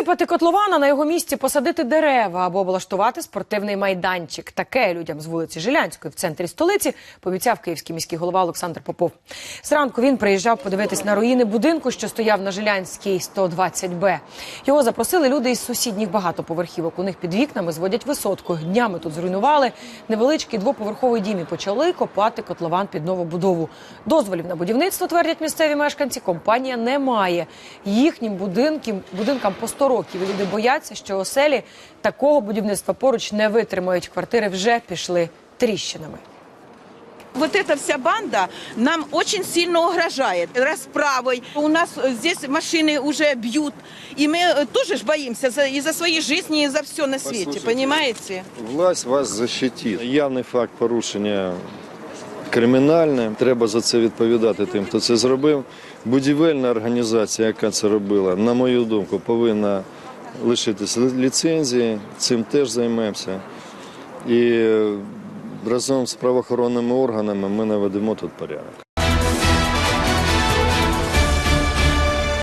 Засипати котлована на його місці, посадити дерева або облаштувати спортивний майданчик. Таке людям з вулиці Жилянської в центрі столиці пообіцяв київський міський голова Олександр Попов. Зранку він приїжджав подивитись на руїни будинку, що стояв на Жилянській 120Б. Його запросили люди із сусідніх багатоповерхівок. У них під вікнами зводять висотку. Днями тут зруйнували невеличкий двоповерховий дім і почали копати котлован під нову будову. Дозволів на будівництво твердять місцеві мешканці. Компанія не має. Їхнім будинкам, будинкам по 100 років. І люди бояться, що оселі такого будівництва поруч не витримають. Квартири вже пішли тріщинами. Вот эта вся банда нам очень сильно угрожает расправой. У нас э, здесь машины уже бьют, и мы э, тоже ж боимся за, и за свои жизни, и за все на свете, Послушайте. понимаете? Власть вас защитить. Явний факт порушення кримінальне. Треба за це відповідати тим, хто це зробив. Будівельна організація, яка це робила, на мою думку, повинна лишитися ліцензії. Цим теж займемося. І е, разом з правоохоронними органами ми наведемо тут порядок.